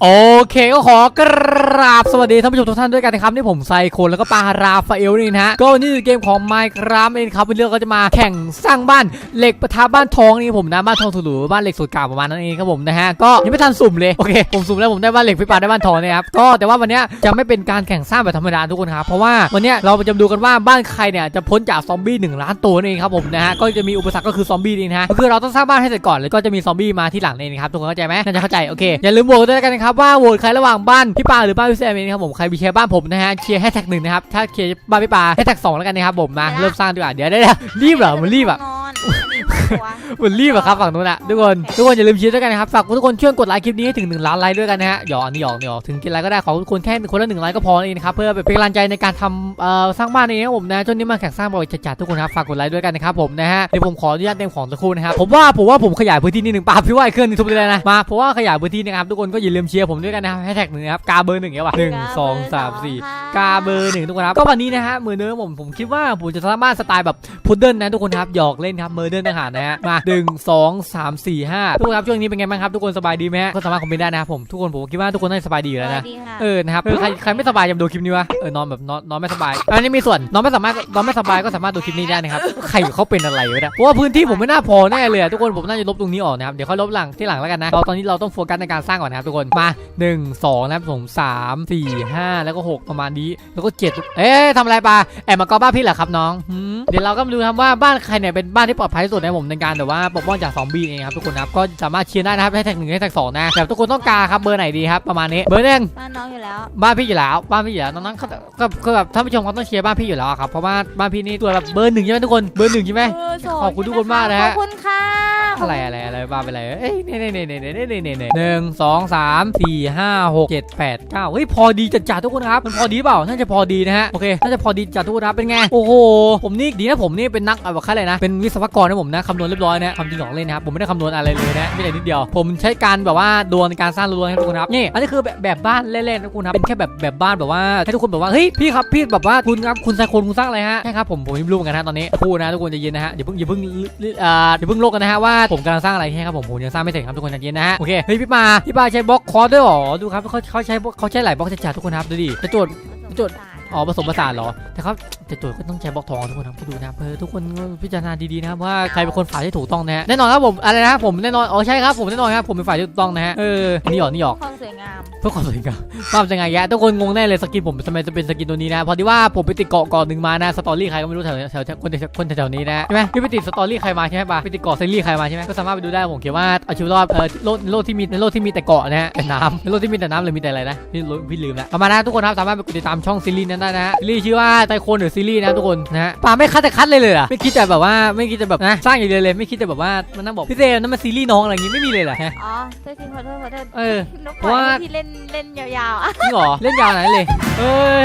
Oh. เคก็ขอกราบสวัสดีท่านผู้ชมทุกท่านด้วยกันนะครับนี่ผมไซโคนแล้วก็ปาราฟาเอลนี่นะฮะก็นี่คือเกมของ Minecraft เองครับวันนี้เราก็จะมาแข่งสร้างบ้านเหล็กประทับบ้านทองนี่ผมนะบ้านทองถูหรูบ้านเหล็กสุดเก่าประมาณนั้นเองครับผมนะฮะก็ยังไม่ทันสุ่มเลยโอเคผมสุ่มแล้วผมได้บ้านเหล็กพี่ปาได้บ้านทองนะครับก็แต่ว่าวันนี้จะไม่เป็นการแข่งสร้างแบบธรรมดาทุกคนครับเพราะว่าวันนี้เราจะมาดูกันว่าบ้านใครเนี่ยจะพ้นจากซอมบี้หนึ่งล้านตัวนั่นเองครับผมนะฮะก็จะมีอุปสรรคก็คือซอมบี้นี่นะฮะก็คือเราต้องสร้างบ้านให้เสร็จก่อนแล้วก็จะมีซอมบี้มาที่หลังนี่ครับทุกคนเข้าใจไหมน่าจะเข้าใจโอเคอย่าลืมโหวตด้วยกันนะครับว่าโหวตใครระหว่างบ้านพี่ปาหรือบ้านพี่แซมเองครับผมใครมีเชียร์บ้านผมนะฮะเชียร์แฮชแท็กหนึ่งนะครับถ้าเชียร์บ้านพี่ปาแฮชแท็กสองแล้วกันนะครับผมมาเริ่มสร้างดีกว่าเดี๋ยวได้รีบเหรอมันรีบอะนอน มีหัวมันรีบอะครับฝั่งนู้นอะทุกคนทุกคนอย่าลืมเชียร์ด้วยกันนะครับฝากทุกคนช่วยกดไลค์คลิปนี้ให้ถึง1ล้านไลค์ด้วยกันนะฮะหยอกนี่หยอกนี่หยอกถึงกี่ไลค์ก็ได้ขอทุกคนแค่คนละหนึ่งไลค์ก็พอเองนะครับเพื่อเป็นกำลังใจในการทำเอ่อสร้างบ้านเองครับผมนะช่วงนี้มาแข่งสร้างบ่อยจัดๆทุกคนครับฝากกดไลค์ด้วยกันนะครับผมนะฮะเดี๋ยวผมขออนุญาตเต็มของสักครู่นะครับผมว่าผมว่าผมขยายพื้นที่นิดหนึ่งป่าพี่ว่าเครื่องนี้ทุบเลยนะมาเพราะว่าขยายพื้นที่นะครับทุกคนก็อย่าลืมเชียร์ผมด้วยกันนะครับแฮชแท็กหนึ่งครับกาเบอร์หนึ่งเนี่ยว่ะหนึ่งสองสามสี่กาเบอร์หนึ่งทุกคนครับก็วันนี้นะฮะมือเนื้อผมผมคิดว่าผมจะสร้ามารถสไตล์แบบพุดเดิ้ลนะทุกคนครับหยอกเล่นครับเมือเดิ้ลทหารนะฮะมาหนึ่งสองสามสี่ห้าทุกคนครับช่วงนี้เป็นไงบ้างครับทุกคนสบายดีไหมฮะก็สามารถคอมเมนต์ได้นะครับผมทุกคนผมคิดว่าทุกคนน่าจะสบายดีอยู่แล้วนะสวัสดีค่ะเออนะครับเออใครใครไม่สบายอย่ามาดูคลิปนี้วะเออนอนแบบนอนนอนไม่สบาย อันนี้มีส่วนนอนไม่สามารถนอนไม่สบายก็สามารถดูคลิปนี้ได้นะครับใครเขาเป็นอะไรวะเนี่ยเพราะว่าพื้นที่ผมไม่น่าพอแน่เลยอะทุกคนผมน่าจะลบตรงนี้ออกนะครับเดี๋ยวค่อยลบหลังที่หลังแล้วกันนะเราตอนนี้เราต้องโฟกัสในการสร้างก่อนนะครับทุกคนมาหนึ่งสองนะครับผมสามสี่ห้าแล้วก็หกประมาณนี้แล้วก็เจ็ดเอ๊ะทำอะไรปะแอบมากอบ้านพี่เหรอครับน้องหืมเดี๋ยวเราก็มาดูครับว่าบ้านใครเนี่ยเป็นบ้านที่ปลอดภัยที่สุดในผมในการแบบว่าปกป้องจากซอมบี้เองครับทุกคนครับก็สามารถเชียร์ได้นะครับให้แท็กหนึ่งให้แท็กสองนะแต่ทุกคนต้องการครับเบอร์ไหนดีครับประมาณนี้เบอร์หนึ่งบ้านน้องอยู่แล้วบ้านพี่อยู่แล้วบ้านพี่อยู่แล้วน้องๆก็ก็ก็แบบท่านผู้ชมเขาต้องเชียร์บ้านพี่อยู่แล้วอะครับเพราะว่าบ้านพี่นี่ตัวแบบเบอร์หนึ่งใช่ไหมทุกคนเบอร์หนึ่งใช่ไหมเออโสดขอบคุณทุกคนมากนะฮะขอบคุณค่ะอะไรอะไรอะไรบ้านเป็นอะไรเอ้ยเน่เน่เน่เน่เน่เน่เน่เน่เน่หนึ่งสองสามสี่ห้าหกเจ็ดแปดเก้าเฮ้ยพอดีจัดจัดๆทุกคนครับมันพอดีเปล่าน่าจะพอดีนะฮะโอเคน่าจะพอดีจัดทุกคนครับเป็นไงโอ้โหผมนี่ดีนะผมนี่เป็นนักอะไรแบบอะไรนะเป็นวิศวกรนะผมนะคำนวณเรียบร้อยนะคำจริงของเล่นนะครับผมไม่ได้คำนวณอะไรเลยนะไม่ได้นิดเดียวผมใช้การแบบว่าดวงในการสร้างล้วนๆครับทุกคนครับนี่อันนี้คือแบบแบบบ้านเล่นๆนะทุกคนครับเป็นแค่แบบแบบบ้านแบบว่าให้ทุกคนแบบว่าเฮ้ยพี่ครับพี่แบบว่าคุณครับคุณชายคนคุณสร้างอะไรฮะใช่ครับผมผมไม่รู้เหมือนกันฮะตอนนี้พูดนะทุกคนใจะเย็นนะฮะอย่าเพิ่งอย่าเพิ่งเอ่ออย่าเพิ่งโลกกันนะฮะว่าผมกำลังสร้างอะไรใช่ครับผมผมยังสร้างไม่เสร็จครับทุกคนใจเย็นนะฮะโอเคเฮ้ยพี่ปาพี่ปาใช้บล็อกคอร์ด้วยหรอดูครับเขาเขาใช้เขาใช้หลายบล็อกจัดๆทุกคนครับดูดิจะโจทย์จุด อ๋อผสมผสานเหรอ แต่เขาแต่โจทย์ก็ต้องใช้บล็อกทองทุกคนนะผู้ดูนะครับเออทุกคนพิจารณาดีๆนะครับว่าใครเป็นคนฝ่ายที่ถูกต้องนะฮะแน่นอนครับผมอะไรนะผมแน่นอนอ๋อใช่ครับผมแน่นอนครับผมเป็นฝ่ายที่ถูกต้องนะฮะเออนี่หยอกนี่หยอก สวยงามเพื่อความสวยงามความสวยงามแยะทุกคนงงแน่เลยสกินผมทำไมจะเป็นสกินตัวนี้นะพอดีว่าผมไปติดเกาะเกาะหนึ่งมานะสตอรี่ใครก็ไม่รู้แถวแถวแถวคนแถวคนแถวๆนี้นะใช่ไหมพี่ไปติดสตอรี่ใครมาใช่ไหมปะไปติดเกาะซีรีส์ใครมาใช่ไหมก็สามารถไปดูได้ผมเขียนว่าเอาชีวิตรอดเออโลกโลกที่มีโลกที่มีแต่เกาะนะฮะแต่น้ำโลกที่มีแต่น้ำหรือมีแต่อะไรนะพี่รู้พี่ลืมละประมาณนั้นทุกคนครับสามารถไปกดติดตามช่องซีรีส์นั้นได้นะฮะซีรีส์ชื่อว่าไตโคนหรือซีรีส์นะทุกคนนะฮะปาไม่คัดแต่คัดเลยเลยเหรอไม่คิดแต่แบบว่าไม่คิดแต่แบบนะสร้างอย่างเดียวเลยไม่คิดแต่แบบว่ามันนั่งบอกพี่เซนั่นมันซีรีส์น้องอะไรอย่างงี้ไม่มีเลยเหรอฮะอ๋อโทษทีขอโทษขอโทษเออนกเพปล่ราะอยว่าให้พี่เล่นเล่นยาวๆอะจริงเหรอเล่นยาวไหนเลยเอ้ย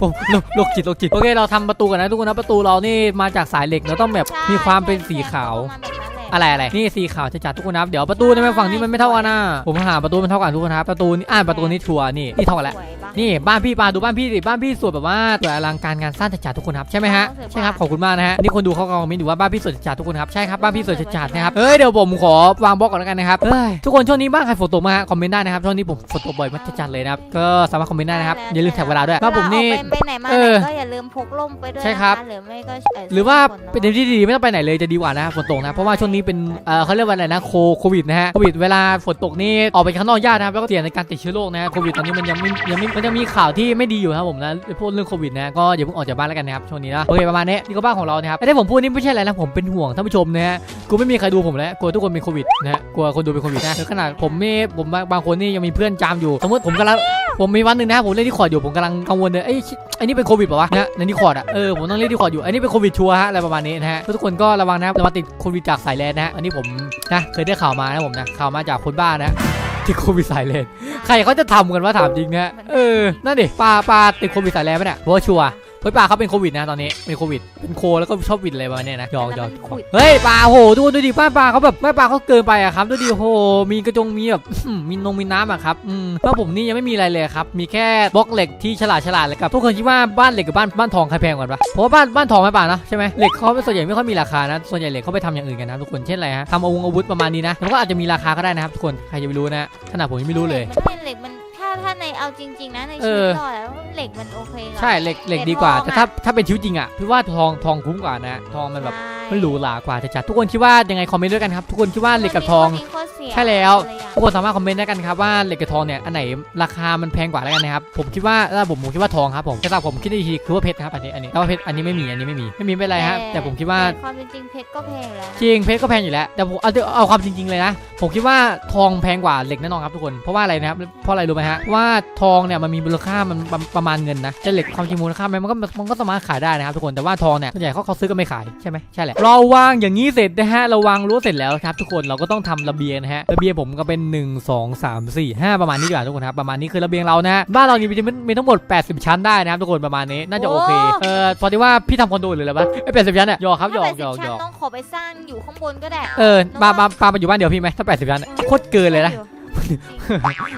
ผมโรคโรคจิตโรคจิตโอเคเราทำประตูกันนะทุกคนนะประตูเรานี่มาจากสายเหล็กเราต้องแบบใช่มีความเป็นสีขาว ประมาณแบบนั้นแหละ อะไรอะไรนี่สีขาวจะจัดทุกคนนะครับเดี๋ยวประตูในฝั่งนี้มันไม่เท่ากันนะผมหาประตูมันเท่ากันทุกคนครับประตูนี้อ่าประตูนี้ชัวร์นี่นี่เท่ากันแล้วสวยปะนี่บ้านพี่ปาดูบ้านพี่สิบ้านพี่สวยแบบว่าสวยอลังการงานสร้างจัดจัดทุกคนครับใช่ไหมฮะสวยมากใช่ครับขอบคุณมากนะฮะนี่คนดูเขาก็คอมเมนต์อยู่ว่าบ้านพี่สวยจัดจัดทุกคนครับใช่ครับบ้านพี่สวยจัดจัดนะครับเอ้ยเดี๋ยวผมขอวางบล็อกก่อนแล้วกันนะครับเอ้ยทุกคนช่วงนี้บ้านใครฝนตกมาฮะคอมเมนต์ได้นะครับช่วงนี้ผมฝนตกบ่อยมากจัดเลยนะครับก็สามารถคอมเมนต์ได้นะครับอย่าลืมแท็กเวลาด้วยบ้านผมนี่เวลาออกไปไปไหนมาเอไหนอก็อย่าลืมพกร่มไปด้วยใช่ครับนะะหรือไม่ก็เหรือว่าสื้เป็นกัฝที่ดีไม่ต้องไปไหนเลยจะดีกว่านะฝนตกนะเพราะว่าช่วงนี้เป็นเออเขาเรียกว่าอะไรนะโคโควิดนะฮะโควิดเวลาฝนตกนี่ออกไปข้างนอกยากนะครับแล้วก็เสี่ยงในการติดเชื้อโรคนะฮะโควิดตอนนี้มันยังไม่ยังไม่มันยังมีข่าวที่ไม่ดีอยู่นะครับผมนะพวกเรื่องโควิดนะก็อย่าเพิ่งออกจากบ้านแล้วกันนะครับช่วงนี้นะโอเคประมาณนี้นี่ก็บ้านของเรานะครับไอ้ที่ผมพูดนี่ไม่ใช่อะไรนะผมเป็นห่วงท่านผู้ชมนะฮะกูไม่มีใครดูผมแล้วกลัวทุกคนเป็นโควิดนะฮะกลัวคนดูเป็นโควิดนะขนาดผมนี่ผมบางบางคนนี่ยังมีเพื่อนจามอยู่ สมมติผมกำลัง ผมมีวันหนึ่งนะผมเล่นที่คอร์ดอยู่ผมกำลังกังวลเลยไอ้ยไอ้นี่เป็นโควิดเปล่าวะนะในที่คอร์ดอะเออผมต้องเล่นที่คอร์ดอยู่ไอ้นี่เป็นโควิดชัวร์ฮะอะไรประมาณนี้นะฮะทุกคนก็ระวังนะครับระวังติดโควิดจากสายแลนนะฮะอันนี้ผมนะเคยได้ข่าวมานะผมนะข่าวมาจากคนบ้านะติดโควิดสายแลน ใครเขาจะทำกันว่าถามจริงนะฮะเออ นั่นดิปลาปลาติดโควิดสายแลนไหมเนี่ยเพราะว่าชัวร์ เฮ้ยปลาเขาเป็นโควิดนะตอนนี้เป็นโควิด เป็นโคแล้วก็ชอบวิดอะไรประมาณเนี้ยนะหยอกหยอกแล้วมันขุดเฮ้ยปลาโหดูดูดิป้าปลาเขาแบบแม่ปลาเขาเกินไปอะครับดูดิโหมีกระจงมีแบบมีนงมีน้ำอะครับอืมแล้วผมนี่ยังไม่มีอะไรเลยครับมีแค่บล็อกเหล็กที่ฉลาดฉลาดเลยครับทุกคนคิดว่าบ้านเหล็กกับบ้านบ้านทองใครแพงกว่าปะเพราะว่าบ้านบ้านทองไม่ป่านะใช่ไหมเหล็กเขาส่วนใหญ่ไม่ค่อยมีราคานะส่วนใหญ่เหล็กเขาไปทำอย่างอื่นกันนะทุกคนเช่นอะไรฮะทำอาวุธอาวุธประมาณนี้นะแล้วก็อาจจะมีราคาก็ได้นะครับทุกคนใครจะไปรู้นะขนาดผมยังไม่รู้เลยมันไม่เหล็กมัน ถ้าถ้าในเอาจริง ๆ นะในเอชีวิอตรอดแล้วเหล็กมันโอเคกว่า ใช่เหล็กเหล็กเหล็กดีกว่าทองแต่อะถ้าถ้าเป็นชีวิตจริงอะพี่ว่าทองทองคุ้มกว่านะ ทองมันแบบใช่มันหรูหรากว่าจะจัดทุกคนคิดว่ายังไงคอมเมนต์ด้วยกันครับทุกคนคิดว่าเหล็กกับทองข้ดีข้เสียใช่แล้วคนละอย่างทุกคนสามารถคอมเมนต์ได้กันครับว่าเหล็กกับทองเนี่ยอันไหนราคามันแพงกว่าแล้วกันนะครับผมคิดว่าถ้าผมผมคิดว่าทองครับผมแต่ถ้าผมคิดอีกทีคือว่าเพชรครับอันนี้อันนี้แต่ว่าเพชรอันนี้ไม่มีอันนี้ไม่มีไม่มีไม่เป็นไรฮะแต่ผมคิดว่าแต่ความเป็นจริงเพชรก็แพงแล้วจริงเพชรก็แพงอยู่แล้วแต่ผมเอาเอาความจริงๆเลยนะ ผมคิดว่าทองแพงกว่าเหล็กแน่นอนครับทุกคนเพราะว่าอะไรนะครับเพราะอะไรรู้ไหมฮะว่าทองเนี่ยมันมีมูลค่ามันประประมาณเงินนะแต่เหล็กความจริงมูลค่ามันก็มันก็สามารถขายได้นะครับทุกคนแต่ว่าทองเนี่ยส่วนใหญ่เขาเขาซื้อกันไม่ขายใช่ไหมใช่แหละเราวางอย่างนี้เสร็จนะฮะเราวางรั้วเสร็จแล้วครับทุกคนเราก็ต้องทำระเบียงนะฮะระเบียงผมก็เป็น 1 2 3 4 5 ประมาณนี้ดีกว่าทุกคนครับประมาณนี้คือระเบียงเรานะฮะบ้านเรานี่มีมีทั้งหมด 80 ชั้นได้นะครับทุกคนประมาณนี้น่าจะโอเคเออพอดีว่าพี่ทำคอนโดหรืออะไรปะไอ้แปดสิบชั้นเนี่ยหยอกครับหยอกหยอกหยอกต้องขอไปสร้างอยู่ข้างบนก็ได้เออปาปาปามาอยู่บ้านเดียวพี่ไหมถ้า80ชั้นอะโคตรเกินเลยนะ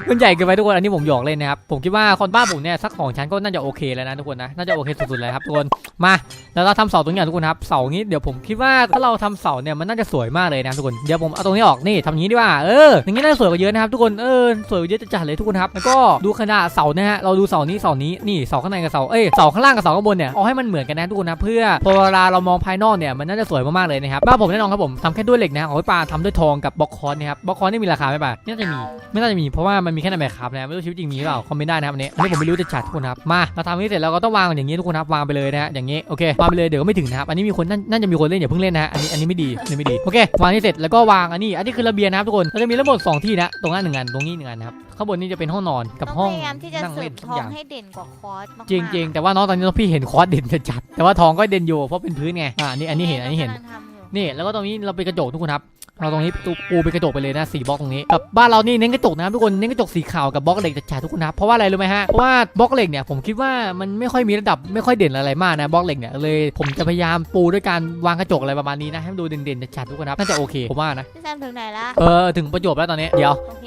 มันใหญ่เกินไปทุกคน อันนี้ผมหยอกเล่นนะครับ ผมคิดว่าคนบ้าผมเนี่ยสักของชั้นก็น่าจะโอเคแล้วนะทุกคนนะ น่าจะโอเคสุดๆเลยครับทุกคน มาแล้วเราทำเสาตรงนี้ก่อนทุกคนครับ เสานี้เดี๋ยวผมคิดว่าถ้าเราทำเสาเนี่ยมันน่าจะสวยมากเลยนะทุกคน เดี๋ยวผมเอาตรงนี้ออกนี่ทำอย่างนี้ดีกว่า เออ อย่างนี้น่าจะสวยกว่าเยอะนะครับทุกคน เออ สวยกว่าเยอะจัดเลยทุกคนครับ แล้วก็ดูขนาดเสานะฮะ เราดูเสานี้เสานี้ นี่เสาข้างในกับเสา เอ้ย เสาข้างล่างกับเสาข้างบนเนี่ย เอาให้มันเหมือนกันนะทุกคนนะ เพื่อพอเวลาเรามองภายนอกเนี่ยมันน่าจะสวยมากๆเลยนะครับบ้านผมแน่นอนครับผมทำแค่ด้วยเหล็กนะของพี่ปาทำด้วยทองกับบล็อกคอนนะครับบล็อกคอนนี่มีราคาไหมปาน่าจะมีไม่น่าจะมีเพราะว่ามันมีแค่ในแมคครับนะไม่รู้ชีวิตจริงมีหรือเปล่าคอมเมนต์ได้นะครับอันนี้อันนี้ผมไม่รู้จะจัดทุกคนครับมาเราทำนี้เสร็จแล้วก็ต้องวางอย่างนี้ทุกคนครับวางไปเลยนะฮะอย่างนี้โอเควางไปเลยเดี๋ยวก็ไม่ถึงนะครับอันนี้มีคนน่าน่าจะมีคนเล่นอย่าเพิ่งเล่นนะฮะอันนี้อันนี้ไม่ดีอันนี้ไม่ดีโอเควางนี้เสร็จแล้วก็วางอันนี้ อันนี้คือระเบียงนะครับทุกคนเราจะมีทั้งหมดสองที่นะตรงนั้นหนึ่งอันตรงนี้หนึ่งอันนะครับข้างบนนี้จะเป็นห้องนอนกับต้องห้องพยายามที่จะนั่งเสริเล่นมทุทกอองย่าง ให้เด่นกว่าคอสมากๆจริงจริงแต่ว่าน้องตอนนี้พี่เห็นคอร์สเด่นจัดแต่ว่าทองก็เด่นอยู่เพราะเป็นพื้นไงอ่าอันนี้อันนี้เห็นอันนี้เห็น กำลังทำอยู่ นี่แล้วก็ตรงนี้เราเป็นกระจกทุกคนครับเราตรงนี้ปูปูเป็นกระจกไปเลยนะสีบล็อกตรงนี้กับบ้านเรานี่เน้นกระจกนะครับทุกคนเน้นกระจกสีขาวกับบล็อกเหล็กจัดๆทุกคนนะครับเพราะว่าอะไรรู้ไหมฮะเพราะว่าบล็อกเหล็กเนี่ยผมคิดว่ามันไม่ค่อยมีระดับไม่ค่อยเด่นอะไรมากนะบล็อกเหล็กเนี่ยเลยผมจะพยายามปูด้วยการวางกระจกอะไรประมาณนี้นะให้มันดูเด่นๆจัดๆทุกคนครับน่าจะโอเคผมว่านะพี่แซมถึงไหนละเออถึงประโยชน์แล้วตอนนี้เดี๋ยวโอเค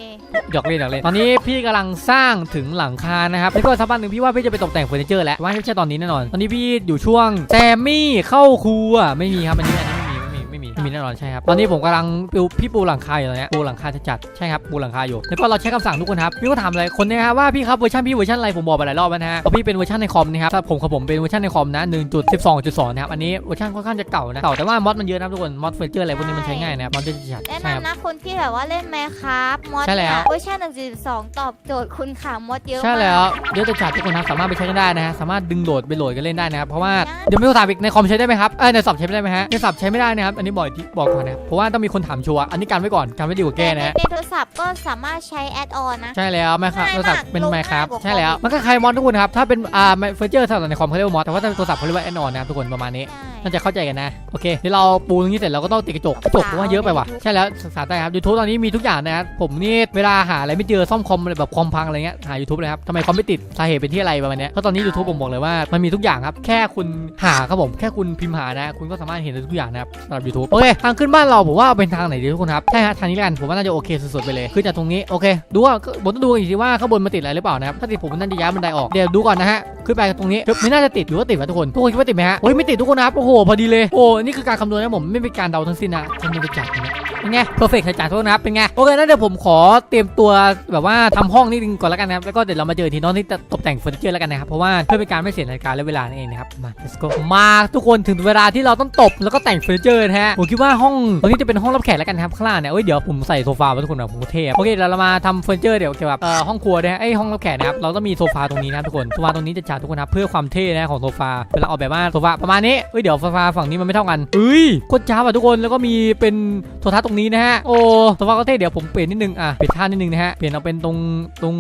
หยอกเล่นหยอกเล่นตอนนี้พี่กำลังสร้างถึงหลังคานะครับแล้วก็สักพักหนึ่งพี่ว่าพี่จะไปตกแต่งเฟอร์นิเจอร์แล้วว่าไม่ใช่ตอนนี้แน่นอน ตอนนี้พี่อยู่ช่วงแซมมี่เข้าครัวไม่มีครับอันนี้อันนี้ ไม่มีไม่มีไม่มีไม่มีแน่นอนใช่ครับตอนนี้ผมกำลังปูพี่ปูหลังคาอยู่ตอนเนี้ยปูหลังคาจะจัดใช่ครับปูหลังคาอยู่แล้วก็เราใช้คำสั่งทุกคนครับพี่ก็ถามเลยคนเนี้ครับว่าพี่ครับเวอร์ชันพี่เวอร์ชันอะไรผมบอกไปหลายรอบแล้วนะฮะเพราะพี่เป็นเวอร์ชันในคอมนะครับถ้าผมของผมเป็นเวอร์ชันในคอมนะ1.12.2นะครับอันนี้เวอร์ชันค่อนข้างจะเก่านะเก่าแต่ว่ามอดมันเยอะนะครับทุกคนมอดเฟอร์นิเจอร์อะไรพวกนี้มันใช้ง่ายนะครับมอดจะจัดแนะใช่ครับ นำนะคนที่แบบว่าเล่นแมคครับมอดใช่แล้ว เนี่ยเวอร์ชัน1.12ตอบโจทย์คุณค่ะมอดเยอะใช่มากแล้วเดี๋ยวจะจัดทุกคนนะสามารถไปใช้กันได้นะฮะสามารถดึงโหลดไปโหลดกันเล่นได้นะครับเพราะว่าได้ เดี๋ยวไม่ต้องถามอีกในคอมใช้ได้ไหมครับเออในสับใช้ไม่ได้ไหมฮะในสับใช้ไม่ได้นะครับอันนี้บอกอีกทีบอกก่อนนะครับเพราะว่าต้องมีคนถามชัวร์อันนี้การไว้ก่อนการไว้ดีกว่าแก้นะฮะในโทรศัพท์ก็สามารถใช้แอดออนนะ ใช่แล้วไหมครับง่ายโทมากรศัพท์เป็นลงไมง่ายครับกว่าใช่แล้วคอมมันก็ใครมอนทุกคนครับถ้าเป็นอ่าเฟอร์เจอร์สำหรับในคอมเขาเรียกว่ามอสแต่ว่าถ้าเป็นโทรศัพท์เขาเรียกว่าแอนนอนนะครับทุกคนประมาณนี้ใช่น่าจะเข้าใจกันนะโอเคเดี๋ยวเราปูตรงนี้เสร็จเราก็ต้องติดกระจกกระจกเพราะว่าเยอะไปว่ะใช่แล้วศึกษาได้ครับยูทูบตอนนี้มีทุกอย่างนะครับผมนี่เวลาหาอะไรไม่เจอซ่อมคอมอะไรแบบคอมพังอะไรเงี้ยหา YouTube เลยครับทำไมคอมไม่ติดสาเหตุเป็นที่อะไรประมาณเนี้ยเพราะตอนนี้ YouTube ผมบอกเลยว่ามันมีทุกอย่างครับแค่คุณหาครับผมแค่คุณพิมพ์หานะ คุณก็สามารถเห็นได้ทุกอย่างนะครับสำหรับ YouTube โอเคทางขึ้นบ้านเราผมว่าเป็นทางไหนดีทุกคนครับใช่ฮะทางนี้แล้วกันผมว่าน่าจะโอเคสุดๆไปเลยขึ้นจากตรงนี้โอเค ดูว่าผมต้องดูอีกทีว่าข้างบนมันติดอะไรหรือเปล่านะครับถ้าติดผมน่าจะย้ายบันไดออกเดี๋ยวดูก่อนนะฮะขึ้นไปตรงนี้ไม่น่าจะติดหรือว่าติดวะทุกคนทุกคนคิดว่าติดไหมฮะโอ้ยไม่ติดทุกคนนะครับโอ้โหพอดีเลยโอ้นี่คือการคำนวณนะผมไม่เป็นการเดาทั้งสิ้นนะคำนวณไปจัดนะ เป็นไงเพอร์เฟกต์จัดทุกคนะครับเป็นไงโอเคงั้นเดี๋ยวผมขอเตรียมตัวแบบว่าทำห้องนิดนึงก่อนแล้วกันนะครับแล้วก็เดี๋ยวเรามาเจอทีน้องที่ตกแต่งเฟอร์นิเจอร์แล้วกันนะครับเพราะว่าเพื่อเป็นการไม่เสียนาฬิกาและเวลานั่นเองนะครับมา let's go มาทุกคนถึงเวลาที่เราต้องตบแล้วก็แต่งเฟอร์นิเจอร์นะฮะผมคิดว่าห้องตรงนี้จะเป็นห้องรับแขกแล้วกันครับข้างล่างเนี่ยเอ้ยเดี๋ยวผมใส่โซฟาไว้ทุกคนนะผมเท่โอเคเดี๋ยวเรามาทำเฟอร์นิเจอร์เดี๋ยวเกี่ยวกับห้องครัวนะฮะไอห้องรับแขกนะครับเราต้องมีโซฟาตรงนี้นะทุกคนโซฟาตรงนี้จะจัดทุกคนนะเพื่อความเท่นะของโซฟาเวลาออกแบบบ้าโซฟาประมาณนี้เอ้ยเดี๋ยวโซฟาฝั่งนี้มันไม่เท่ากันเอ้ยโคตรจ้าบอะทุกคนแล้วก็มีเป็นโทรทัศน์ตรงนี้นะฮะโอ้โซฟาก็เท่เดี๋ยวผมเปลี่ยนนิดนึงอะเปลี่ยนท่านิดนึงนะฮะเปลี่ยนเอาเป็นตรงตรง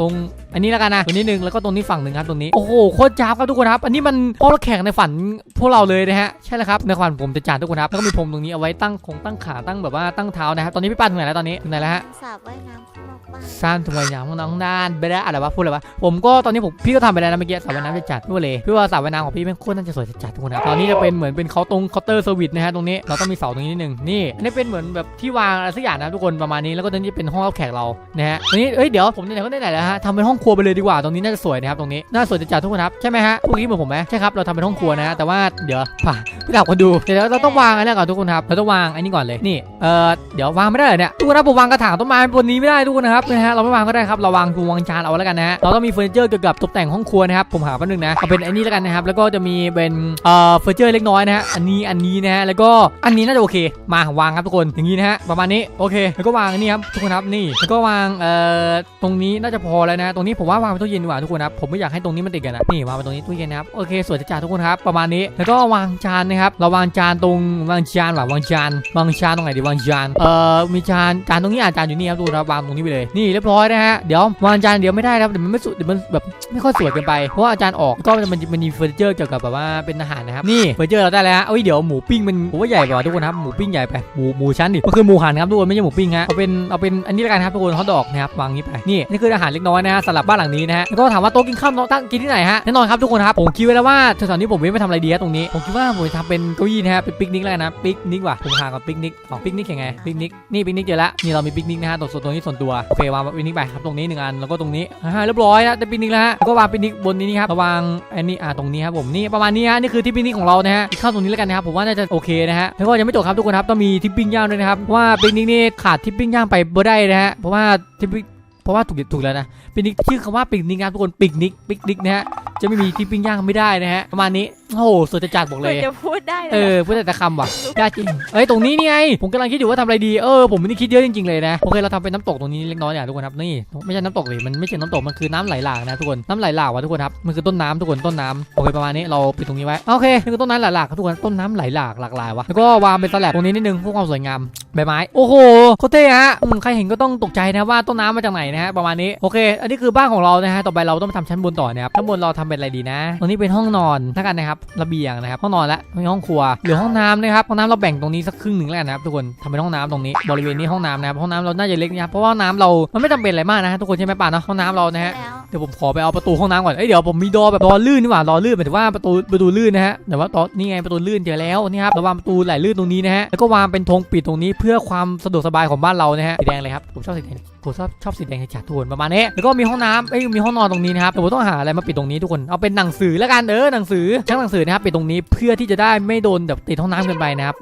ตรงอันนี้แล้วกันนะตรงนี้หนึ่งแล้วก็ตรงนี้ฝั่งหนึ่งครับตรงนี้โอ้โหโคตรจ้าบครับทุกคนครับ อันนี้มันห้องรับแขกในฝันพวกเราเลยนะฮะใช่แล้วครับในฝันผมจะจานทุกคนครับแล้วก็มีพรมตรงนี้เอาไว้ตั้งคงตั้งขาตั้งแบบว่าตั้งเท้านะครับตอนนี้พี่ป้านถึงไหนแล้วตอนนี้ถึงไหนแล้วฮะสระว่ายน้ำข้างนอกบ้านสร้างถุงยางข้างน้องด้านไปได้อะไรวะพูดอะไรวะผมก็ตอนนี้ผมพี่ก็ทำไปแล้วนะเมื่อกี้สระว่ายน้ำจะจัดด้วยเลยพี่ว่าสระว่ายน้ำของพี่แม่งโคตรน่าจะสวยจัดทุกคนนะตอนนี้จะเป็นเหมือนเป็นเคาน์ตรงเคาน์เตอร์เซอร์วิสนะฮะตรงนี้เราต้องมีเสาตรงนี้นิดนึงนี่อันนี้เป็นเหมือนแบบที่วางอะไรสักอย่างนะทุกคนประมาณนี้แล้วก็ตรงนี้เป็นห้องรับแขกเรานะฮะตรงนี้เอ้ยเดี๋ยวผมไหนๆก็ไหนๆแล้วฮะทำเป็นห้องครัวไปเลยดีกว่าตรงนี้น่าจะสวยนะครับตรงนี้น่าสวยจัดทุกคนครับใช่ไหมฮะพวกนี้เหมือนผมไหมใช่ครับเราทำเป็นห้องครัวนะแต่ว่าเดี๋ยวป่ะพี่ดาวคนดูเดี๋ยวเราต้องวางอันนี้ก่อนทุกคนครับเราต้องวางอันนี้ก่อนเลยนี่เออเดี๋ยววางไม่ได้เหรอเนี่ยทุกคนครับผมวางกระถางต้นไม้บนนี้ไม่ได้ทุกคนนะครับนะฮะเราไม่วางก็ได้ครับเราวางวางจานเอาแล้วกันนะฮะเราต้องมีเฟอร์นิเจอร์เกี่ยวกับตกแต่งห้องครัวนะครับผมหาแป๊บนึงนะเอาเป็นอันนี้แล้วกันนะครับแล้วก็จะมีเป็นเอ่อเฟอร์นิเจอร์เล็กน้อยนะฮะอันนี้อันนี้นะฮะแล้วก็อันนี้น่าจะโอเคมาวางครับทุกคนอย่างนี้นะฮะประมาณนี้โอเคแล้วก็วางอันนี้ครับทุกคนครับนี่แล้วก็วางเอ่อตรงนี้น่าจะพอแล้วนะ ตรงนี้ผมว่าวางเป็นตู้เย็นดีกว่าทุกคนครับ ผมไม่อยากให้ตรงนี้มันติดกันนะ นี่วางเป็นตรงนี้ตู้เย็นนะครับ โอเคสวยจัดทุกคนครับ ประมาณนี้ แล้วก็วางจานนะครับ เราวางจานตรงวางจานว่ะวางจาน วางจานตรงไหนดีวางจาน เอ่อ มีจาน จานตรงนี้อะจานอยู่นี่ครับทุกคนครับวางตรงนี้ไปเลย นี่เรียบร้อยนะฮะ เดี๋ยววางจานเดี๋ยวไม่ได้ครับเดี๋ยวมันไม่สุดเดี๋ยวมันแบบไม่ค่อยสวยเกินไป เพราะว่าอาจารย์ออกก็มันมันมีเฟอร์นิเจอร์เกี่ยวกับแบบว่าเป็นอาหารนะครับ นี่เฟอร์นิเจอร์เราได้แล้วเอ้ยเดี๋ยวหมูปิ้งมันผมว่าใหญ่กว่าทุกคนครับ หมูปิ้งใหญ่ไป หมูหมูชั้นดิก็คือหมูหันครับทุกคนไม่ใช่หมูปิ้งฮะ เอาเป็นเอาเป็นอันนี้ละกันครับทุกคนฮอทดอกนะครับวางนี้ไป นี่นี่คืออาหารเล็กน้อยนะฮะสำหรับบ้านหลังนี้นะฮะแล้วก็ถามว่าโต๊ะกินข้าวน้องตั้งกินที่ไหนฮะแน่นอนครับทุกคนครับผมคิดไว้แล้วว่าแถวๆนี้ผมไม่ไปทำอะไรดีฮะตรงนี้ผมคิดว่าผมจะทำเป็นเก้าอี้นะฮะเป็นปิกนิกแล้วกันนะปิกนิกว่ะผมหาก่อนปิกนิกอ๋อปิกนิกยังไงปิกนิกนี่ปิกนิกเจอแล้วนี่เรามีปิกนิกนะฮะตรงส่วนตรงนี้ส่วนตัวโอเควางปิกนิกไปครับตรงนี้หนึ่งอันแล้วก็ตรงนี้อ่าเรียบร้อยแล้วได้ปิกนิกแล้วฮะแล้วก็วางปิกนิกบนนี้นี่ครับวางอันนี้อ่าตรงนี้ครับผมนี่ประมาณนี้ฮะนี่คือที่ปิกนิกของเรานะฮะกินข้าวตรงนี้แล้วกันนะครับผมว่าน่าจะโอเคนะฮะแล้วก็ยังไม่จบครับทุกคนครับต้องมีที่ปิ้งย่างด้วยนะครับเพราะว่าปิกนิกนี่ขาดที่ปิ้งย่างไปบ่ได้นะฮะเพราะว่าที่ปิ้ง เพราะว่าถูกถูกแล้วนะปิกนิกชื่อคำว่าปิกนิกนะครับทุกคนปิกนิกปิกนิกนะฮะจะไม่มีที่ปิ้งย่างไม่ได้นะฮะประมาณนี้โอ้โหสวยจัดๆบอกเลยจะพูดได้เออพูดแต่แต่คำว่ะยากจริงเอ้ยตรงนี้นี่ไงผมกำลังคิดอยู่ว่าทำอะไรดีเออผมไม่ได้คิดเยอะจริงๆเลยนะโอเคเราทำเป็นน้ำตกตรงนี้เล็กน้อยอย่างทุกคนครับนี่ไม่ใช่น้ำตกเลยมันไม่ใช่น้ำตกมันคือน้ำไหลหลากนะทุกคนน้ำไหลหลากว่ะทุกคนครับมันคือต้นน้ำทุกคนต้นน้ำโอเคประมาณนี้เราปิดตรงนี้ไว้โอเคนี่คือต้นน้ำไหลหลากครับทุกคนต้นน้ำไหลหลากหลากหลายวะแล้วก็วางเป็นสแลบตรงนี้นิดนึงเพื่อความสวยงามใบไม้โอ้โหโคตรเท่ฮะอืมใครเห็นก็ต้องตกใจนะว่าต้นน้ำมาจากไหนนะฮะประมาณนี้โอเค อันนี้คือบ้านของเรานะฮะต่อไปเราต้องไปทำชั้นบนต่อนะครับชั้นบนเราทำเป็นอะไรดีนะตรงนี้เป็นห้องนอนแล้วกันนะครับระเบียงนะครับห้องนอนและมีห้องครัวเหลือห้องน้ำนะครับห้องน้ำเราแบ่งตรงนี้สักครึ่งหนึ่งแล้วกันนะครับทุกคนทำเป็นห้องน้ำตรงนี้บริเวณนี้ห้องน้ำนะครับห้องน้ำเราน่าจะเล็กนะครับเพราะว่าน้ำเรามันไม่จำเป็นอะไรมากนะฮะทุกคนใช่ไหมป่าเนาะห้องน้ำเรานะฮะแล้วเดี๋ยวผมขอไปเอาประตูห้องน้ำก่อนเอ้ยเดี๋ยวผมมีดอแบบดอลื่นนี่หว่าดอลื่นหมายถึงว่าประตูประตูลื่นนะฮะแต่ว่าตอนนี่ไงประตูลื่นเจอแล้วนี่ครับเราวางประตูไหลลื่นตรงนี้นะฮะแล้วก็วางเป็นธงปิดตรงนี้เพื่อความสะดวกสบายของบ้านเรานะฮะสีแดงเลยครับผมชอบสีแดง ผมชอบชอบสีแดงจัดทุกคนประมาณนี้แล้วก็มีห้องน้ำเอ้ยมีห้องนอนตรงนี้นะครับแต่ผมต้องหาอะไรมาปิดตรงนี้ทุกคนเอาเป็นหนังสือแล้วกันเออหนังสือช่างหนังสือนะครับปิดตรงนี้เพื่อที่จะได้ไม่โดนแบบติดห้องน้ำเกินไปนะครับ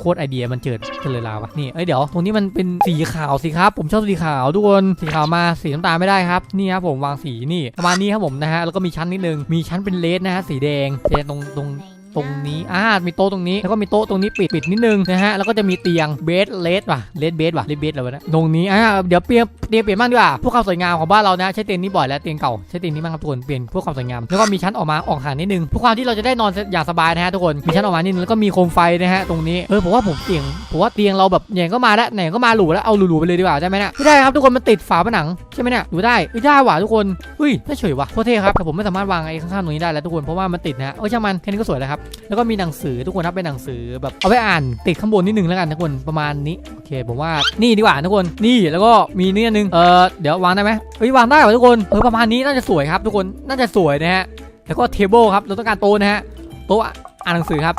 โคตรไอเดียมันเจิดกันเลยลาวะนี่เอ้ยเดี๋ยวตรงนี้มันเป็นสีขาวสิครับ ผมชอบสีขาวทุกคนสีขาวมาสีน้ำตาลไม่ได้ครับนี่ครับผมวางสีนี่ประมาณนี้ครับผมนะฮะแล้วก็มีชั้นนิดนึงมีชั้นเป็นเลสนะฮะสีแดงแดงตรงตรง ตรงนี้อ่ามีโต๊ะตรงนี้แล้วก็มีโต๊ะตรงนี้ปิดปิดนิดนึงนะฮะแล้วก็จะมีเตียงเบสเลสว่ะเลสเบสว่ะเลสเบสอะไรวะนะตรงนี้อ่าเดี๋ยวเปลี่ยนเตียงเปลี่ยนบ้างดีกว่าพื่อความสวยงามของบ้านเรานะใช้เตียงนี้บ่อยแล้วเตียงเก่าใช้เตียงนี้บ้างครับทุกคนเปลี่ยนพื่อความสวยงามแล้วก็มีชั้นออกมาออกห่างนิดนึงเพื่อความที่เราจะได้นอนอย่างสบายนะฮะทุกคนมีชั้นออกมานิดนึงแล้วก็มีโคมไฟนะฮะตรงนี้เออผมว่าผมเตียงผมว่าเตียงเราแบบอย่างก็มาแล้วไหนก็มาหรูแล้วเอาหรูๆไปเลยดีกว่าได้ไหมเนี่ยไม่ได้ครับทุกคนมันติดฝาผนังใช่ไหมเนี่ยอยู่ได้ไม่ได้ว่ะทุกคนเฮ้ยน่าเฉยว่ะโคตรเท่ครับแต่ผมไม่สามารถวางไอ้ข้างๆตรงนี้ได้แล้วทุกคนเพราะว่ามันติดนะฮะเออช่างมันแค่นี้ก็สวยแล้วครับแล้วก็มีหนังสือทุกคนครับเป็นหนังสือแบบเอาไว้อ่านติดข้างบนนิดนึงแล้วกันทุกคนประมาณนี้โอเคผมว่านี่ดีกว่าทุกคนนี่แล้วก็มีนี่อันนึงเออเดี๋ยววางได้ไหมเอ้ยวางได้เหรอทุกคนเออประมาณนี้น่าจะสวยครับทุกคนน่าจะสวยนะฮะแล้วก็เทเบิลครับเราต้องการโต๊ะนะฮะโต๊ะอ่านหนังสือครับ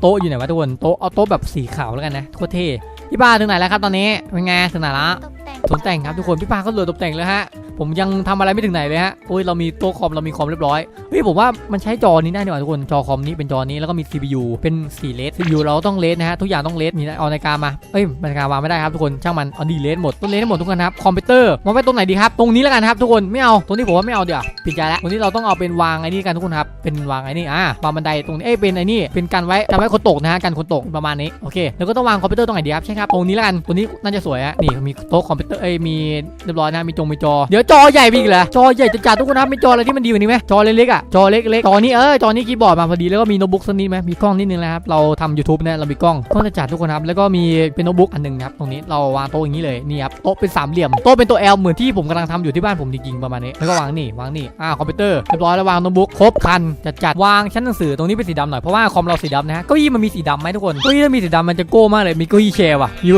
โต๊ะอยู่ไหนวะทุกคนโต๊ะเอาโต๊ะแบบสีขาวแล้วกันนะโคตรเท่พี่ป้าถึงไหนแล้วครับตอนนี้เป็นไงถึงไหนละตกแต่งตกแต่งครับทุกคนพี่ปาก็เหลือตกแต่งเลยฮะ ผมยังทำอะไรไม่ถึงไหนเลยฮะโอ้ยเรามีโต๊ะคอมเรามีคอมเรียบร้อยเฮ้ยผมว่ามันใช้จอนี้ได้ดีกว่าทุกคนจอคอมนี้เป็นจอนี้แล้วก็มี CPU เป็นสีเลส CPU เราต้องเลสนะฮะทุกอย่างต้องเลสมีเอานาฬิกามาเอ้ยนาฬิกาวางไม่ได้ครับทุกคนช่างมันเอาดีเลสหมดต้องเลสห้หมดทุกคนครับคอมพิวเตอร์วางไว้ตรงไหนดีครับตรงนี้แล้วกันครับทุกคนไม่เอาตรงนี้ผมว่าไม่เอาเดี๋ยวปิดใจแล้วตรงนี้เราต้องเอาเป็นวางไอ้นี่กันทุกคนครับเป็นวางไอ้นี่อ่าวางบันไดตรงนี้เอ้ยเป็นไอ้นี่เป็นการไว้กันไว้คนตกนะฮะกันคนตกประมาณนี้โอเคแล้วก็ต้องวางคอมพิวเตอร์ตรงไหนดีครับใช่ครับตรงนี้แล้วกันตรงนี้น่าจะสวยฮะนี่มีโต๊ะคอมพิวเตอร์เอ้ยมีเรียบร้อยนะมีจงมีจอเดี๋ยวจอใหญ่ไปอีกเหรอจอใหญ่จัดๆทุกคนครับมีจออะไรที่มันดีกว่านี้ไหมจอเล็กๆอะจอเล็กๆจอนี้เออจอนี้คีย์บอร์ดมาพอดีแล้วก็มีโน้ตบุ๊กสักนิดไหมมีกล้องนิดนึงนะครับเราทำ YouTube เนี่ยเรามีกล้องกล้องจัดๆทุกคนครับแล้วก็มีเป็นโน้ตบุ๊กอันหนึงครับตรงนี้เราวางโต๊ะอย่างนี้เลยนี่ครับโต๊ะเป็นสามเหลี่ยมโต๊ะเป็นตัว L เหมือนที่ผมกำลังทำอยู่ที่บ้านผมจริงๆประมาณนี้แล้วก็วางนี่วางนี่อ่าคอมพิวเตอร์เรียบร้อยแล้ววางโน้ตบุ๊กครบคันจัดๆวางชั้นหนังสือตรงนี้เป็นสีดำหน่อยเพราะว่าคอมเราสีดำนะฮะเก้าอี้มันมีสีดำไหมทุกคนเก้าอี้ถ้ามีสีดำมันจะโก้มากเลยมีเก้าอี้แชร์ว่ะมี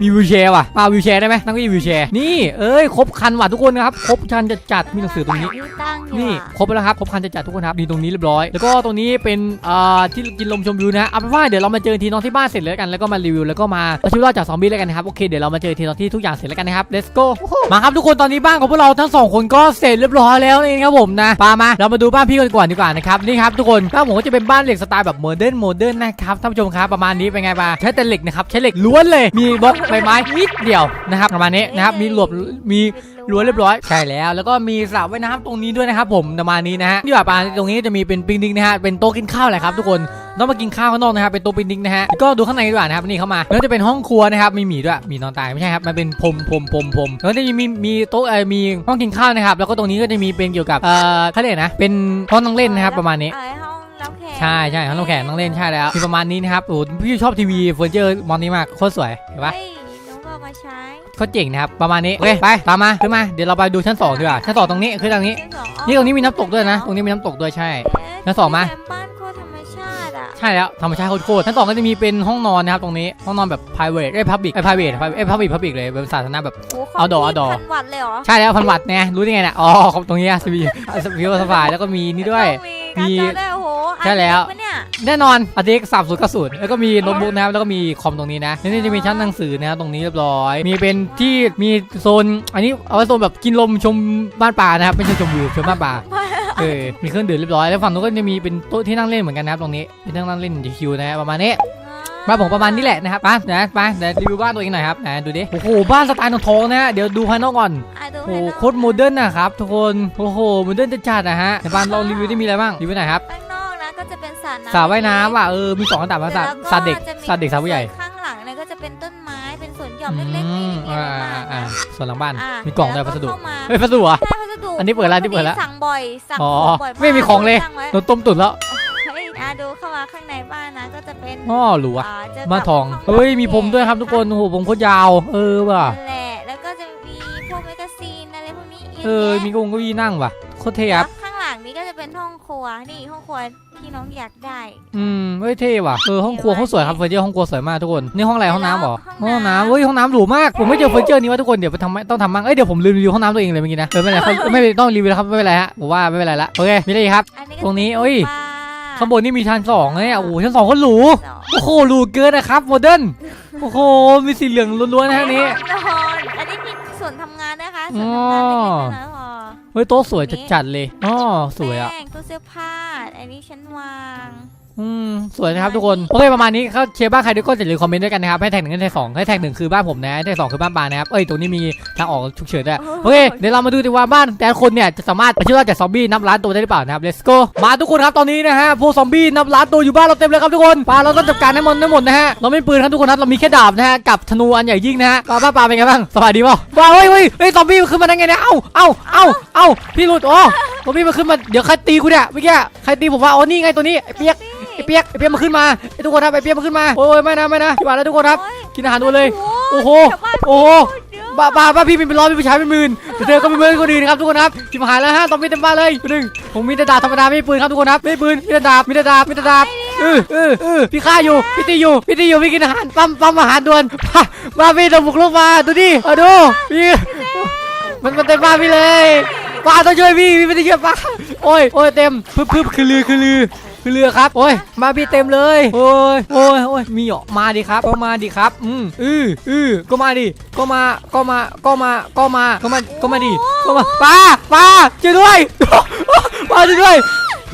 มีวิวแชร์ว่ะมาวิวแชร์ได้ไหมนั่งเก้าอี้วิวแชร์นี่เอ้ยครบคันว่ะทุกคนครับครบครันจัดๆมีหนังสือตรงนี้มีตั้งอยู่นี่อะครบแล้วครับครบคันจะจัดทุกคนครับดีตรงนี้เรียบร้อย แล้วก็ตรงนี้เป็นอ่าที่กินลมชมวิวนะฮะเอาเป็นว่าเดี๋ยวเรามาเจอทีน้องที่บ้านเสร็จแล้วกันแล้วก็มารีวิวแล้วก็มาเอาชีวิตรอดจากซอมบี้แล้วกันนะครับโอเคเดี๋ยวเรามาเจอทีน้องที่ทุกอย่างเสร็จแล้วกันนะครับ let's go มาครับทุกคนตอนนี้บ้านของพวกเราทั้งสองคนก็เสร็จเรียบร้อยแล้วเองครับผมนะปามาเรามาดูบ้านพี่กันก่อนดีกว่านะครับนี่ครับทุกคนบ้านผมก็จะเป็นบ้านเหล็กสไตล์แบบโมเดิร์นโมเดิร์นนะครับท่านผู้ชมครับประมาณนี้เป็นไงบ้างใช้แต่เหล็กนะครับใช้เหล็กล้วนเลยมีบล็อกใบไม้นิดเดียวนะครับประมาณนี้นะครับมีหลบมีรั้วเรียบร้อยใช่แล้วแล้วก็มีสระว่ายน้ำตรงนี้ด้วยนะครับผมประมาณนี้นะฮะที่ว่าปาตรงนี้จะมีเป็นปิกนิกนะฮะเป็นโต๊ะกินข้าวแหละครับทุกคนต้องมากินข้าวข้างนอกนะครับเป็นโต๊ะปิกนิกนะฮะแล้วก็ดูข้างในดีกว่านะครับนี่เข้ามาแล้วจะเป็นห้องครัวนะครับมีหมีด้วยหมีนอนตายไม่ใช่ครับมันเป็นพรมพรมพรมพรมแล้วก็จะมีมีโต๊ะเอ่อมีห้องกินข้าวนะครับแล้วก็ตรงนี้ก็จะมีเป็นเกี่ยวกับเอ่อเขาเรียกนะเป็นห้องนั่งเล่นนะครับประมาณนี้เออห้องรับแขกใช่ใช่ห้องน้ำแข็งนั่งเล่นใช่แล้วมีประมาณนี้นะครับโอ้โหพี่ชอบทีวีเฟอร์นิเจอร์มอนนี้มากโคตรสวยเห็นปะเฮ้ยน้องก็เอามาใช้ เขาเจ๋งนะครับประมาณนี้โอเคไปตามมาขึ้นมาเดี๋ยวเราไปดูชั้นสองดีกว่าชั้นสองตรงนี้คือตรงนี้ นี่ตรงนี้มีน้ำตกด้วยนะ ตรงนี้มีน้ำตกด้วยใช่ชั้นสองมาแคบ้านโคตรธรรมชาติอะใช่แล้วธรรมชาติโคตรๆชั้นสองก็จะมีเป็นห้องนอนนะครับตรงนี้ห้องนอนแบบ private เอ้ย public เอ้ย private เอ้ย public public เลยเป็นสาธารณะแบบโอ้โหเอาดอกขงเอาดอกพี่พันวัตต์เลยเหรอใช่แล้วพันวัตต์เนี่ยรู้ได้ไงเนี่ยอ๋อตรงนี้สวีสวีสบายแล้วก็มีนี่ด้วยมีมี การ์ดจอด้วยโอ้โหใช่แล้วอันนี้ปะเนี่ยแน่นอนอเด็กสามศูนย์กระสุนแล้วก็มีโน้ตบุ๊กนะครับแล้วก็มีคอมตรงนี้นะนี่จะมีชั้นหนังสือนะครับตรงนี้เรียบร้อย มีเป็นที่มีโซนอันนี้เอาไว้โซนแบบกินลมชมบ้านป่านะครับไม่ใช่ชมวิวชมบ้านป่าเออมีเครื่องดื่มเรียบร้อยแล้วฝั่งนู้นก็จะมีเป็นโต๊ะที่นั่งเล่นเหมือนกันนะครับตรงนี้เป็นนั่งนั่งเล่นคิวๆนะฮะประมาณนี้ บ้านผมประมาณนี้แหละนะครับไปนะไปเดี๋ยวรีวิวบ้านตัวเองหน่อยครับนะดูดิโอ้โหบ้านสไตล์ทองๆนะฮะเดี๋ยวดูภายนอกก่อนอะดูโอ้โหให้น้องโคตรโมเดิร์นนะครับทุกคนโอ้โหโมเดิร์นจัดๆนะฮะในบ้านเรารีวิวได้มีอะไรบ้างรีวิวหน่อยครับข้างนอกนะก็จะเป็นสระน้ำสระว่ายน้ำอะเออมีสองระดับนะสระแล้วสระเด็กจะมีสระเด็กสระผู้ใหญ่ส่วนข้างหลังเนี่ยก็จะเป็นต้นไม้เป็นสวนหย่อมอืเล็กๆนี่มมีอ่าอะไรอ่าบ้างอ่านะส่วนหลังบ้านอะมีกล่องด้วยแวพัสดุเข้ามาเฮ้ยพัสดุเหรอใช่พัสดุอันนี้เปิดแล้วนี่เปิดแล้วสั่งบ่อยสั่งอ๋อบ่อยากไม่มีของเลยตั้ไว้โดนต้มตุ๋นแล้วเฮ้ยอะ ดูเข้ามาข้างในบ้านนะก็จะเป็นอ๋อหรูอะอ่าเจอกับบ้านทองห้เฮ้ย มีผมด้วยครับทุกคน โอ้โห ผมโคตรยาว เออว่ะ นั่นแหละแล้วก็จะมีพวกแมกกาซีนอะไรพวกนี้เยอะเออแยะมีกงเก้าอี้นั่งว่ะ โคตรเท่ครับ แล้วข้างหลังนี้ก็จะเป็นห้องครัวนี่ห้องครัวที่น้องอยากได้ อืมเฮ้ยเท่ว่ะ เออ ห้องครัวเขาสวยครับเฟอร์นิเจอร์ห้องครัวสวยมากทุกคน นี่ห้องอะไรห้องน้ำเหรอ ห้องน้ำห้องน้ำเฮ้ย ห้องน้ำหรูมาก ผมไม่เจอเฟอร์นิเจอร์นี้ว่าทุกคน เดี๋ยวไปทำต้องทำมั่งเอ้ย เดี๋ยวผมลืมรีวิวห้องน้ำตัวเองเลยเมื่อกี้นะ เออไม่เป็นไรเขาไม่ต้องรีวิวแล้วครับ ไม่เป็นไรฮะผมว่าไม่เป็นไรละ โอเค มีอะไรอีกครับ อันนี้ก็ตรงนี้จะเป็โอ้ยบ้า ข้างบนนี่มีชั้นสองเนี่ยโอ้โหชั้นสองก็หรูสองโอ้โหหรูเกินนะครับโมเดิร์นโอ้โหมีสีเหลืองล้วนๆนะฮะนี้นอนอันนี้มีส่วนทำงานนะคะส่วนทำงานเล็กๆน้อยๆพอเฮ้ยโต๊ะสวยจัดๆเลยอ๋อสวยอะแป้งตู้เสื้อผ้าอันนี้ชั้นวาง อืมสวยนะครับทุกคน โอเคประมาณนี้เขาเชียร์บ้านใครด้วยก็อย่าลืมคอมเมนต์ด้วยกันนะครับให้แท็กหนึ่งให้แท็กสองให้แท็กหนึ่งคือบ้านผมนะให้แท็กสองคือบ้านปานะครับเอ้ยตรงนี้มีทางออกฉุกเฉินด้วยโอเคเดี๋ยวเรามาดูดีว่าบ้านแต่ละคนเนี่ยจะสามารถไปช่วยรอดจากซอมบี้นับล้านตัวได้หรือเปล่านะครับ let's go มาทุกคนครับตอนนี้นะฮะพวกซอมบี้นับล้านตัวอยู่บ้านเราเต็มเลยครับทุกคนปาเราต้องจัดการให้หมดให้หมดนะฮะเราไม่มีปืนครับทุกคนครับเรามีแค่ดาบนะฮะกับธนูอันใหญ่ยิ่งนะฮะปาป้าปาเป็นไงบ้างสบายดีเปล่าว้าวเฮ้ยเฮ้ยเฮ้ยซอมบี้มันขึ้นมาได้ไงเนี่ยเอ้าเอ้าเอ้าเอ้าพี่หลุดอ๋อซอมบี้มันขึ้นมาเดี๋ยวใครตีกูเนี่ยเมื่อกี้ใครตีผมว่าอ๋อนี่ไงตัวนี้ไอ้เปียก ไอเปียกไอเปียกมาขึ้นมาไอทุกคนครับไอเปียกมาขึ้นมาโอ้ยไม่นะไม่นะที่บ้านแล้วทุกคนครับโอ้ยกินอาหารด่วนเลย โอ้โหแถวบ้านโอ้โหเยอะบ้าบ้าบ้าพี่เป็นร้อยพี่ผู้ชายเป็นหมื่นแต่เธอก็เป็นหมื่นคนอื่นครับทุกคนครับจิบหายแล้วฮะต้องมีเต็มบ้านเลยหนึ่งผมมีแต่ดาบธรรมดาไม่มีปืนครับทุกคนครับไม่มีปืนมีแต่ดาบมีแต่ดาบมีแต่ดาบเออเออเออพี่ฆ่าอยู่พี่ตีอยู่พี่ตีอยู่พี่กินอาหารปั๊มปั๊มอาหารด่วนบ้าบ้าพี่โดนบุกลุกมาดูดิเอาดูพี่มันมันเต็มบ้านพี่เลยป้าต้องช่วยพี่พี่ไม่ได้ช่วยป้าโอ้ยโอ้ยเต็มพึบพึบคือลือคือลือ คือเรือครับโอ้ยมาพี่เต็มเลยโอ้ยโอ้ยโอ้ยมีเหรอมาดิครับ ก็มาดิครับ อืมอืออือก็มาดิก็มาก็มาก็มาก็มาก็มาก็มาดิก็มาป้าป้าช่วยด้วยป้าช่วยด้วย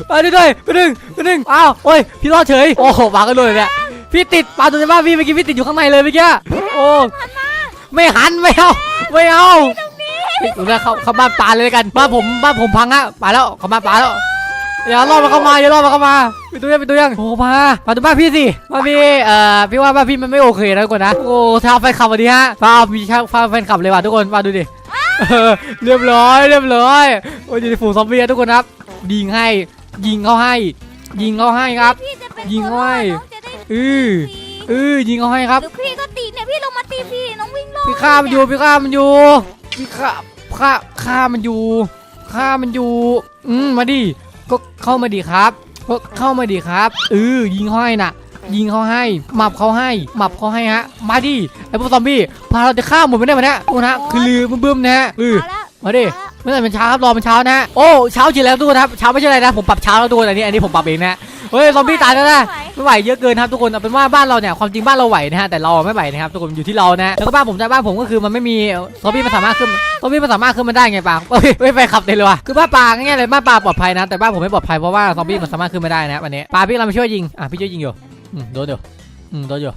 ป้าช่วยด้วยไปหนึ่งไปหนึ่งอ้าวโอ้ยพี่รอดเฉยโอ้โหปากันเลยเนี่ยพี่ติดปลาตัวในบ้านพี่เมื่อกี้พี่ติดอยู่ข้างในเลยเมื่อกี้โอ้ไม่หันไม่เอาไม่เอาเฮ้ยดูนะเขาเขาบ้านปลาเลยแล้วกันบ้านผมบ้านผมพังอะปลาแล้วเขาบ้านปลาแล้ว อย่ารอดมาเข้ามาอย่ารอดมาเข้ามาไปตัวยังไปตัวยังโอ้มามาดูบ้านพี่สิบ้านพี่เอ่อพี่ว่าบ้านพี่มันไม่โอเคนะทุกคนนะโอ้ท้าแฟนคลับวันนี้ฮะฟ้าเอามีช่างฟ้าแฟนคลับเลยว่ะทุกคนมาดูดิเออเรียบร้อยเรียบร้อยโอ้ยอยู่ในฝูงซอมบี้นะทุกคนครับยิงให้ยิงเขาให้ ยิงเขาให้ครับพี่จะเป็นยิงตัวรอไว้ดน้องจะได้อือฟรีเออยิงเขาให้ครับหรือพี่ก็ตีเนี่ยพี่ลงมาตีพี่น้องวิ่งรอดพี่ฆ่ามันอยู่พี่ฆ่ามันอยู่พี่ฆ่าฆ่าฆ่ามันอยู่ฆ่ามันอยู่ อืมมาดิ ก็เข้ามาดิครับก็เข้ามาดิครับเออยิงเขาให้น่ะ ยิงเขาให้หมับเขาให้หมับเขาให้ฮะ มาดิไอ้พวกซอมบี้พาเราจะฆ่าหมดไปได้ไหมเนี่ยพวกนะคือลือบึ้มๆนะฮะเออเอาละมาดิเอาละเมื่อไหร่เป็นเช้าครับรอเป็นเช้านะฮะโอ้เช้าจริงแล้วทุกคนครับเช้าไม่ใช่อะไรนะผมปรับเช้าแล้วทุกคนอันนี้อันนี้ผมปรับเองนะฮะ เฮ้ยซอมบี้ตายแล้วนะไม่ไหวไม่ไหวเยอะเกินครับทุกคนเอาเป็นว่าบ้านเราเนี่ยความจริงบ้านเราไหวนะฮะแต่เราไม่ไหวนะครับทุกคนอยู่ที่เรานะฮะแล้วก็บ้านผมใช่บ้านผมก็คือมันไม่มีซอมบี้มันสามารถขึ้นซอมบี้มันสามารถขึ้นมาได้ไงปางเฮ้ยไม่ไปขับเลยเลยวะคือบ้านปลาง่ายๆเลยบ้านปลาปลอดภัยนะแต่บ้านผมไม่ปลอดภัยเพราะว่าซอมบี้มันสามารถขึ้นมาได้นะวันนี้ปลาพี่เรามาช่วยยิงอะพี่ช่วยยิงอยู่อืมโดนอยู่อืมโดนอยู่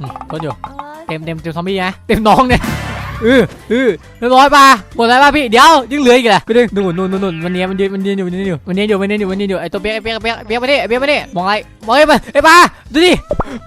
อืมโดนอยู่เออเต็มเต็มเต็มซอมบี้นะเต็มน้องเนี่ยเออเออเรียบร้อยปลาหมดแล้วป่ะพี่เดี๋ยวยังเหลืออีกเหรอไปดึงนู่นนู่นนู่นมันเนียมันยืนมันยืนอยู่มันยืนอยู่มันเนียนอยู่มันเนียนอยู่มันเนียนอยู่ไอตัวเปียกเปียกเปียกเปียกมาดิเปียกมาดิมองอะไรมองไอ้มาไอ้ปลาดูดิ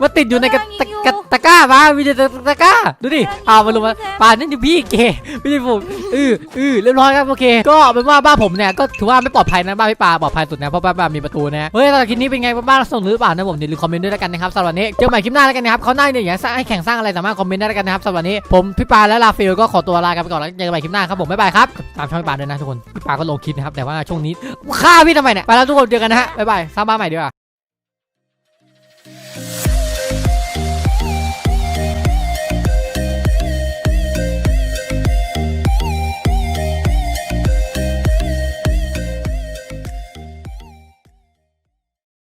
มันติดอยู่ในกระตะกระตะกร้าปลามีแต่ตะกร้าดูดิอ้าวมันลงมาปลานั่นอยู่พี่เกไม่ใช่ผมเออเอเรียบร้อยครับโอเค ก็เป็นว่าบ้านผมเนี่ยก็ถือว่าไม่ปลอดภัยนะบ้านพี่ปลาปลอดภัยสุดนะเพราะบ้านบ้ามีประตูนะเฮ้ยตอนคลิปนี้เป็นไงบ้างส่งหรือเปล่านะผมอย่าลืมคอมเมนต์ด้วยแล้วกันนะครับสำหรับวันนี้เจอกันใหม่คลิปหน้าแล้วกันนะครับเขาหน้าเนี่ยอยากสร้างให้แข่งสร้างอะไรสามารถคอมเมนต์ได้แล้วกันนะครับสำหรับวันนี้ผมพี่ปาและลาฟิลก็ขอตัวลากันไปก่อนแล้วเจอกันใหม่คลิปหน้าครับผมบ๊ายบายครับตามช่องพี่ปาด้วยนะทุกคนพี่ปาก็ลงคลิปนะครับแต่ว่าช่วงนี้ฆ่าพี่ทำไมเนี่ยไปแล้วทุกคนเจอกันนะฮะบ๊ายบายสร้างบ้านใหม่ดีกว่า